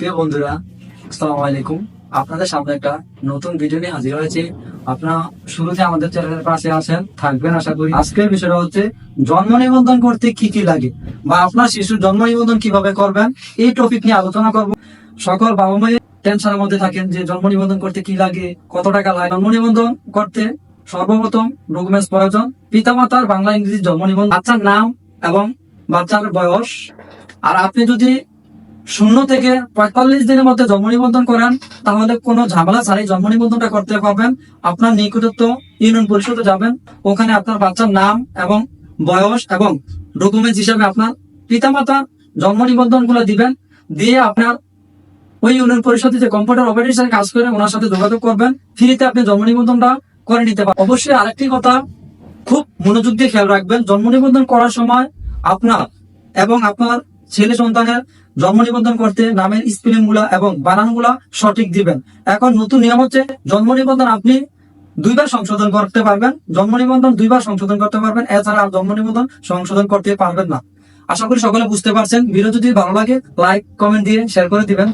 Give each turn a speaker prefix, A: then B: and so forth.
A: প্রিয় বন্ধুরা, আসসালামু আলাইকুম। আপনাদের সামনে একটা নতুন ভিডিও নিয়ে হাজির হয়েছে। আপনারা শুরুতে আমাদের চ্যানেলের পাশে আসেন থাকবেন আশা করি। আজকের বিষয়টা হচ্ছে, জন্ম নিবন্ধন করতে কি কি লাগে বা আপনার শিশুর জন্ম নিবন্ধন কীভাবে করবেন, এই টপিক নিয়ে আলোচনা করব। সকল বাবা মায়ের টেনশনের মধ্যে থাকেন যে, জন্ম নিবন্ধন করতে কি লাগে, কত টাকা লাগে? জন্ম নিবন্ধন করতে সর্বপ্রথম ডকুমেন্টস প্রয়োজন। পিতামাতার বাংলা ইংরেজি জন্ম নিবন্ধন, বাচ্চার নাম এবং বাচ্চার বয়স। আর আপনি যদি শূন্য থেকে পঁয়তাল্লিশ দিনের মধ্যে জন্ম নিবন্ধন করেন, তাহলে কোনো ঝামেলা ছাড়াই জন্ম নিবন্ধনটা করতে পারবেন। আপনার নিকটত্ব ইউনিয়ন পরিষদে যাবেন, ওখানে আপনার বাচ্চার নাম এবং বয়স এবং ডকুমেন্টস হিসাবে আপনার পিতামাতা জন্ম নিবন্ধনগুলো দিবেন, দিয়ে আপনার ওই ইউনিয়ন পরিষদে যে কম্পিউটার অপারেটর কাজ করে ওনার সাথে যোগাযোগ করবেন, ফ্রিতে আপনি জন্ম নিবন্ধনটা করে নিতে পারেন অবশ্যই আরেকটি কথা, খুব মনোযোগ দিয়ে খেয়াল রাখবেন, জন্ম নিবন্ধন করার সময় আপনার এবং আপনার ছেলে সন্তানের জন্ম নিবন্ধন করতে নামের স্পেলিংগুলা এবং বানানগুলা সঠিক দিবেন। এখন নতুন নিয়ম হচ্ছে জন্ম নিবন্ধন আপনি দুইবার সংশোধন করতে পারবেন। জন্ম নিবন্ধন দুইবার সংশোধন করতে পারবেন। এছাড়া আর জন্ম নিবন্ধন সংশোধন করতে পারবেন না। আশা করি সকলে বুঝতে পারছেন। ভিডিও যদি ভালো লাগে লাইক কমেন্ট দিয়ে শেয়ার করে দিবেন।